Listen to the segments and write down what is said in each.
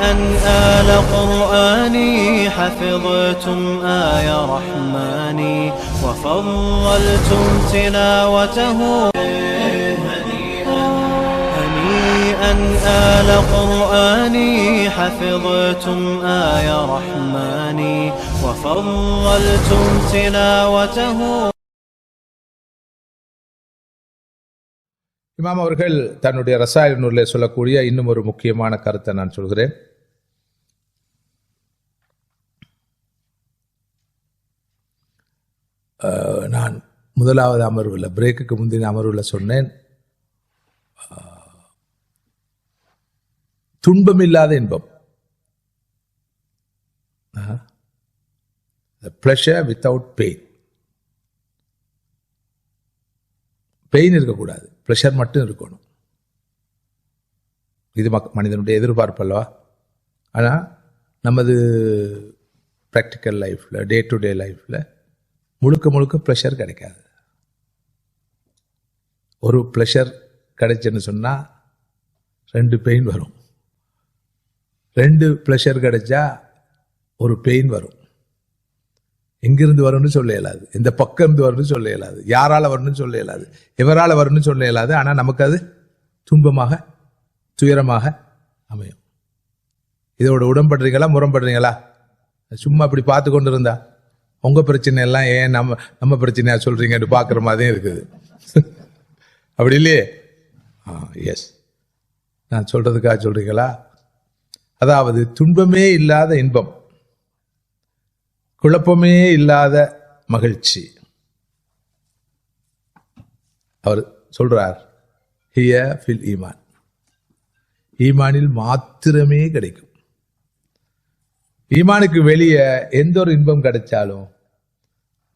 هنيئا آل قرآني حفظتم آي رحماني وفضلتم تلاوته هنيئا آل قرآني حفظتم آي رحماني وفضلتم تلاوته இமாம் அவர்கள் தன்னுடைய ரசாயன நூலில் சொல்லக்கூடிய இன்னும் ஒரு முக்கியமான கருத்தை நான் சொல்கிறேன் நான் முதலாவது அமர்வில் பிரேக்குக்கு முந்தின அமர்வில் சொன்னேன். துன்பம் துன்பமில்லாத இன்பம். ப்ளஷர் வித்தவுட் பெயின் பெயின் இருக்கக்கூடாது. ப்ளஷர் மட்டும் இருக்கணும். இது மக் மனிதனுடைய எதிர்பார்ப்பு அல்லவா? ஆனால் நமது ப்ராக்டிக்கல் லைஃப்பில் டே டு டே லைஃப்பில் முழுக்க முழுக்க ப்ளஷர் கிடைக்காது. ஒரு ப்ளஷர் கிடைச்சுன்னு சொன்னால் ரெண்டு பெயின் வரும். ரெண்டு ப்ளஷர் கிடைச்சா ஒரு பெயின் வரும். எங்கிருந்து வரும்னு சொல்ல இயலாது. இந்த பக்கம் இருந்து வரும்னு சொல்ல இயலாது. யாரால வரும்னு சொல்ல இயலாது. எவரால் வரும்னு சொல்ல இயலாது. ஆனால் நமக்கு அது துன்பமாக துயரமாக அமையும். இதோட உடன்படுறீங்களா முரம்படுறீங்களா சும்மா இப்படி பார்த்து கொண்டு இருந்தா உங்கள் பிரச்சனை எல்லாம் ஏன் நம்ம நம்ம பிரச்சனையா சொல்கிறீங்கன்னு பார்க்குற மாதிரியும் இருக்குது. அப்படி இல்லையே? ஆ எஸ் நான் சொல்கிறதுக்காக சொல்கிறீங்களா அதாவது துன்பமே இல்லாத இன்பம். குழப்பமே இல்லாத மகிழ்ச்சி. அவர் சொல்றார் ஹிய ஃபில் ஈமான். ஈமானில் மாத்திரமே கிடைக்கும். ஈமானுக்கு வெளியே எந்த ஒரு இன்பம் கிடைச்சாலும்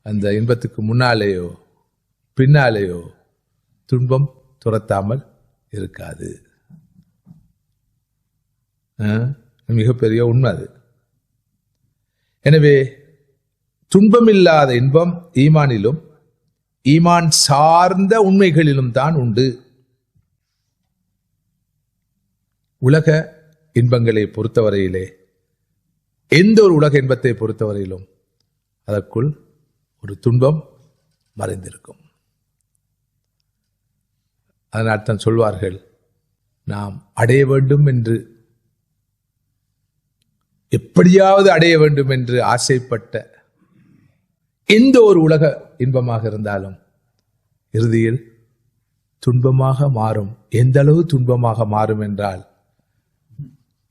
அந்த இன்பத்துக்கு முன்னாலேயோ பின்னாலேயோ துன்பம் துரத்தாமல் இருக்காது. ஆ? மிகப்பெரிய உண்மை அது. எனவே துன்பமில்லாத இன்பம் ஈமானிலும் ஈமான் சார்ந்த உண்மைகளிலும் தான் உண்டு. உலக இன்பங்களை பொறுத்தவரையிலே எந்த ஒரு உலக இன்பத்தை பொறுத்தவரையிலும் அதற்குள் ஒரு துன்பம் மறைந்திருக்கும். அதனால் தான் சொல்வார்கள் நாம் அடைய வேண்டும் என்று எப்படியாவது அடைய வேண்டும் என்று ஆசைப்பட்ட எந்த ஒரு உலக இன்பமாக இருந்தாலும் இறுதியில் துன்பமாக மாறும். எந்த அளவு துன்பமாக மாறும் என்றால்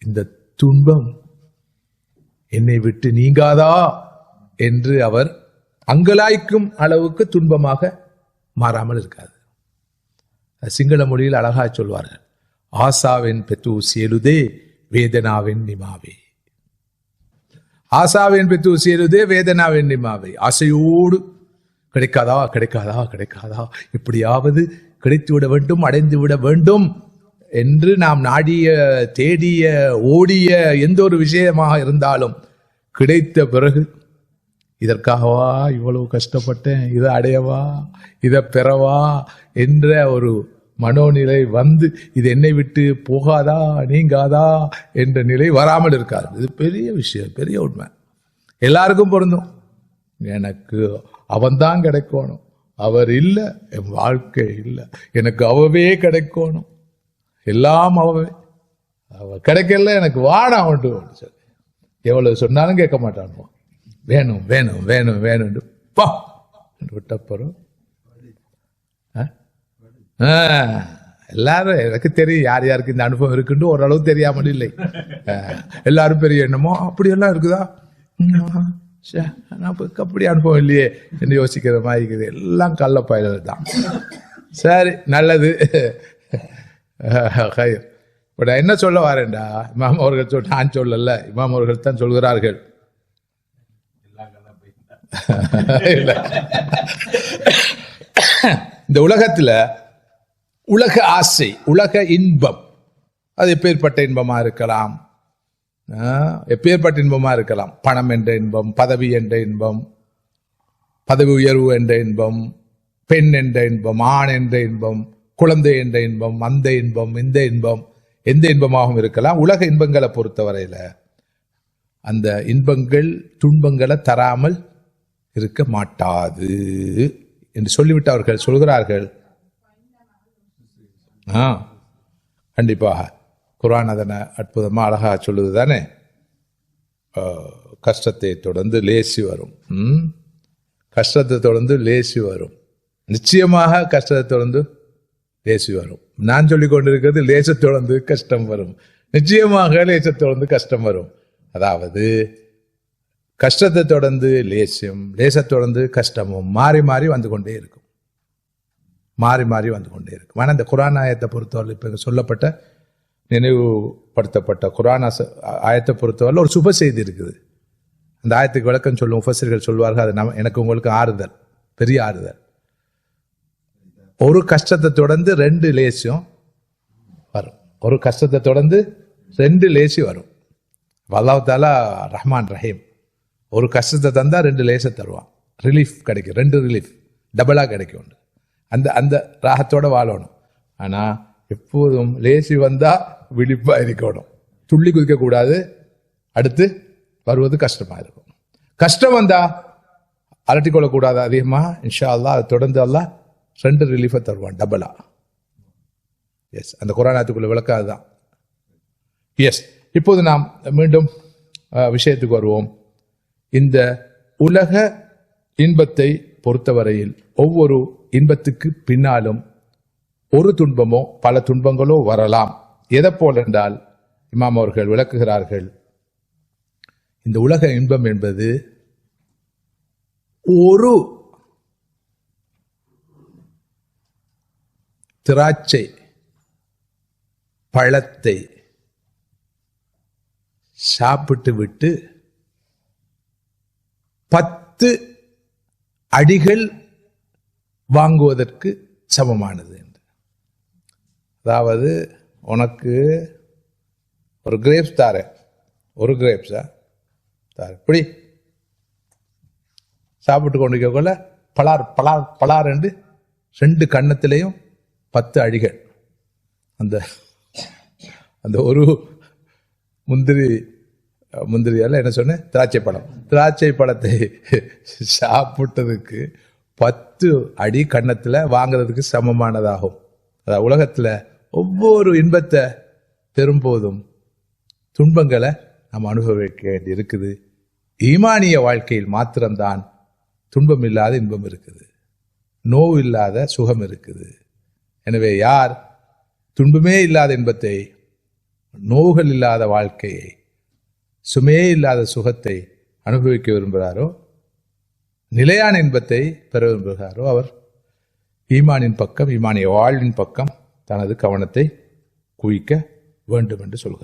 இந்த துன்பம் என்னை விட்டு நீங்காதா? என்று அவர் அங்கலாய்க்கும் அளவுக்கு துன்பமாக மாறாமல் இருக்காது சிங்கள மொழியில் அழகா சொல்வார்கள். ஆசாவின் பெற்று சேலுதே வேதனாவின் நிமாவே. ஆசாவின் பெற்று சேருதே வேதனாவின் நிமாவே. ஆசையோடு கிடைக்காதா கிடைக்காதா கிடைக்காதா? எப்படியாவது கிடைத்து விட வேண்டும் அடைந்து விட வேண்டும். என்று நாம் நாடிய தேடிய ஓடிய எந்த ஒரு விஷயமாக இருந்தாலும் கிடைத்த பிறகு இதற்காகவா இவ்வளவு கஷ்டப்பட்டேன்? இதை அடையவா? இதை பெறவா? என்ற ஒரு மனோநிலை வந்து இது என்னை விட்டு போகாதா? நீங்காதா? என்ற நிலை வராமல் இருக்காது இது பெரிய விஷயம் பெரிய உண்மை. எல்லாருக்கும் பொருந்தும். எனக்கு அவன்தான் கிடைக்கணும். அவர் இல்லை என் வாழ்க்கை இல்லை. எனக்கு அவவே கிடைக்கணும். எல்லாம் அவவே அவ கிடைக்கல எனக்கு வாடா அவன்ட்டு சொல்லி. எவ்வளவு சொன்னாலும் கேட்க மாட்டான் வேணும் வேணும் வேணும் வேணும்ட்டு பா விட்டப்புறம் ஆ, எல்லாரும் எனக்கு தெரியும் யார் யாருக்கு இந்த அனுபவம் இருக்குன்னு ஓரளவு தெரியாமல் இல்லை. ஆ, எல்லாரும் பெரிய எண்ணமோ அப்படியெல்லாம் இருக்குதா? நமக்கு அப்படி அனுபவம் இல்லையே என்று யோசிக்கிற மாதிரி இருக்குது. எல்லாம் கள்ளப்பயல் தான். சரி நல்லது. ஹயர் இப்போ நான் என்ன சொல்ல வரேன்டா? இமாம் அவர்கள் சொல் நான் சொல்லல. இமாம் அவர்கள் தான் சொல்கிறார்கள். இந்த உலகத்தில் உலக ஆசை உலக இன்பம் அது எப்பேற்பட்ட இன்பமாக இருக்கலாம்? எப்பேற்பட்ட இன்பமாக இருக்கலாம்? பணம் என்ற இன்பம் பதவி என்ற இன்பம் பதவி உயர்வு என்ற இன்பம் பெண் என்ற இன்பம் ஆண் என்ற இன்பம் குழந்தை என்ற இன்பம் அந்த இன்பம் இந்த இன்பம் எந்த இன்பமாகவும் இருக்கலாம். உலக இன்பங்களை பொறுத்தவரையில் அந்த இன்பங்கள் துன்பங்களை தராமல் இருக்க மாட்டாது என்று சொல்லிவிட்டு அவர்கள் சொல்கிறார்கள். ஆ கண்டிப்பாக. குரான் அதனை அற்புதமாக அழகாக சொல்லுது தானே? கஷ்டத்தை தொடர்ந்து லேசி வரும். ம்? கஷ்டத்தை தொடர்ந்து லேசி வரும். நிச்சயமாக கஷ்டத்தை தொடர்ந்து லேசி வரும். நான் சொல்லிக் கொண்டிருக்கிறது லேசத்தொடர்ந்து கஷ்டம் வரும். நிச்சயமாக லேசத்தொடர்ந்து கஷ்டம் வரும். அதாவது கஷ்டத்தை தொடர்ந்து லேசியம் லேசத்தொடர்ந்து கஷ்டமும் மாறி மாறி வந்து கொண்டே இருக்கும். மாறி மாறி வந்து கொண்டே இருக்கும். ஆனால் இந்த குரான் ஆயத்தை பொறுத்தவரை இப்போ சொல்லப்பட்ட நினைவுபடுத்தப்பட்ட குரான் ஆயத்தை பொறுத்தவரை ஒரு சுப செய்தி இருக்குது. அந்த ஆயத்துக்கு விளக்கம் சொல்லும் உபசரிகள் சொல்வார்கள் அது நம்ம எனக்கு உங்களுக்கு ஆறுதல் பெரிய ஆறுதல். ஒரு கஷ்டத்தை தொடர்ந்து ரெண்டு லேசியம் வரும். ஒரு கஷ்டத்தை தொடர்ந்து ரெண்டு லேசி வரும். அல்லாஹ் ரஹ்மான் ரஹீம். ஒரு கஷ்டத்தை தந்தா ரெண்டு லேசை தருவான். ரிலீஃப் கிடைக்கும். ரெண்டு ரிலீஃப் டபுளாக கிடைக்கும் அந்த அந்த ராகத்தோட வாழணும். ஆனால் எப்போதும் லேசி வந்தால் விழிப்பாக இருக்கணும். துள்ளி குதிக்கக்கூடாது அடுத்து வருவது கஷ்டமாக இருக்கும். கஷ்டம் வந்தால் அலட்டிக்கொள்ளக்கூடாது அதிகமாக இன்ஷா அல்லா அதை தொடர்ந்து எல்லாம் ரெண்டு ரிலீஃபை தருவான் டபுளா எஸ் அந்த குரானாத்துக்குள்ள விளக்கம் அதுதான். எஸ் இப்போது நாம் மீண்டும் விஷயத்துக்கு வருவோம். இந்த உலக இன்பத்தை பொறுத்தவரையில் ஒவ்வொரு இன்பத்துக்கு பின்னாலும் ஒரு துன்பமோ பல துன்பங்களோ வரலாம். எதை போல் என்றால் இமாம் அவர்கள் விளக்குகிறார்கள் இந்த உலக இன்பம் என்பது ஒரு திராட்சை பழத்தை சாப்பிட்டு விட்டு பத்து அடிகள் வாங்குவதற்கு சமமானது என்று. அதாவது உனக்கு ஒரு கிரேப்ஸ் தாரேன். ஒரு கிரேப்ஸா தாரேன் இப்படி. சாப்பிட்டு கொண்டிருக்கக்குள்ள பலார் பலார் பலார் என்று ரெண்டு கன்னத்திலையும் பத்து அடிகள். அந்த அந்த ஒரு முந்திரி முந்திரியால என்ன சொன்னேன்? திராட்சை பழம். திராட்சை பழத்தை சாப்பிட்டதுக்கு பத்து அடி கன்னத்தில் வாங்குறதுக்கு சமமானதாகும். அதாவது உலகத்தில் ஒவ்வொரு இன்பத்தை பெறும்போதும் துன்பங்களை நாம் அனுபவிக்க வேண்டி இருக்குது. ஈமானிய வாழ்க்கையில் மாத்திரம்தான் துன்பம் இல்லாத இன்பம் இருக்குது. நோவு இல்லாத சுகம் இருக்குது. எனவே யார் துன்பமே இல்லாத இன்பத்தை நோவுகள் இல்லாத வாழ்க்கையை சுமையே இல்லாத சுகத்தை அனுபவிக்க விரும்புகிறாரோ நிலையான இன்பத்தை பெற விரும்புகிறாரோ அவர் ஈமானின் பக்கம் ஈமானிய வாழ்வின் பக்கம் தனது கவனத்தை குவிக்க வேண்டும் என்று சொல்கிறார்.